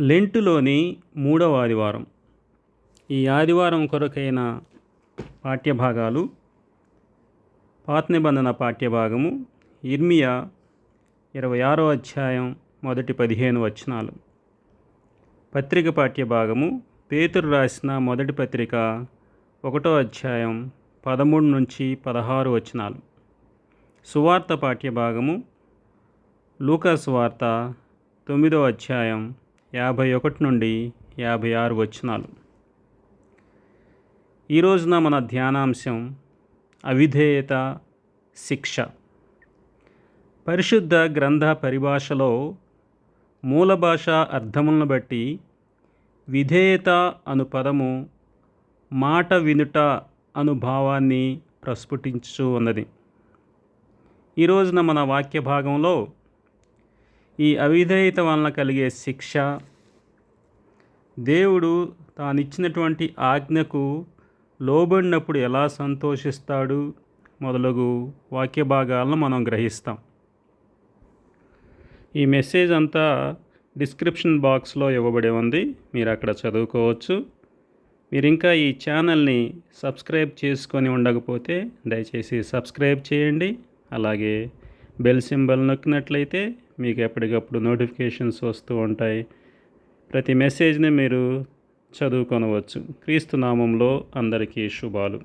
లెంటులోని మూడవ ఆదివారం. ఈ ఆదివారం కొరకైన పాఠ్యభాగాలు పాత నిబంధన పాఠ్యభాగము ఇర్మియా ఇరవై ఆరో అధ్యాయం మొదటి పదిహేను వచనాలు. పత్రిక పాఠ్యభాగము పేతురు రాసిన మొదటి పత్రిక ఒకటో అధ్యాయం పదమూడు నుంచి పదహారు వచనాలు. సువార్త పాఠ్యభాగము లూకాస్ వార్త తొమ్మిదో అధ్యాయం యాభై ఒకటి నుండి యాభై ఆరు వచనాలు. ఈ రోజున మన ధ్యానాంశం అవిధేయత శిక్ష. పరిశుద్ధ గ్రంథ పరిభాషలో మూల భాష అర్థములను బట్టి విధేయత అను పదము మాట వినుట అను భావాన్ని ప్రస్ఫుటించు ఉన్నది ఈ రోజున మన వాక్య భాగంలో ఈ అవిధేయత వలన కలిగే శిక్ష. దేవుడు తానిచ్చినటువంటి ఆజ్ఞకు లోబడినప్పుడు ఎలా సంతోషిస్తాడు? మొదలగు వాక్య భాగాలను మనం గ్రహిస్తాం. ఈ మెసేజ్ అంతా డిస్క్రిప్షన్ బాక్స్లో ఇవ్వబడి ఉంది. మీరు అక్కడ చదువుకోవచ్చు. మీరు ఇంకా ఈ ఛానల్ని సబ్స్క్రైబ్ చేసుకొని ఉండకపోతే దయచేసి సబ్స్క్రైబ్ చేయండి. అలాగే బెల్ సింబల్ నొక్కినట్లయితే మీకు ఎప్పటికప్పుడు నోటిఫికేషన్స్ వస్తూ ఉంటాయి. ప్రతి మెసేజ్ని మీరు చదువుకొనవచ్చు. క్రీస్తు నామంలో అందరికీ శుభాలు.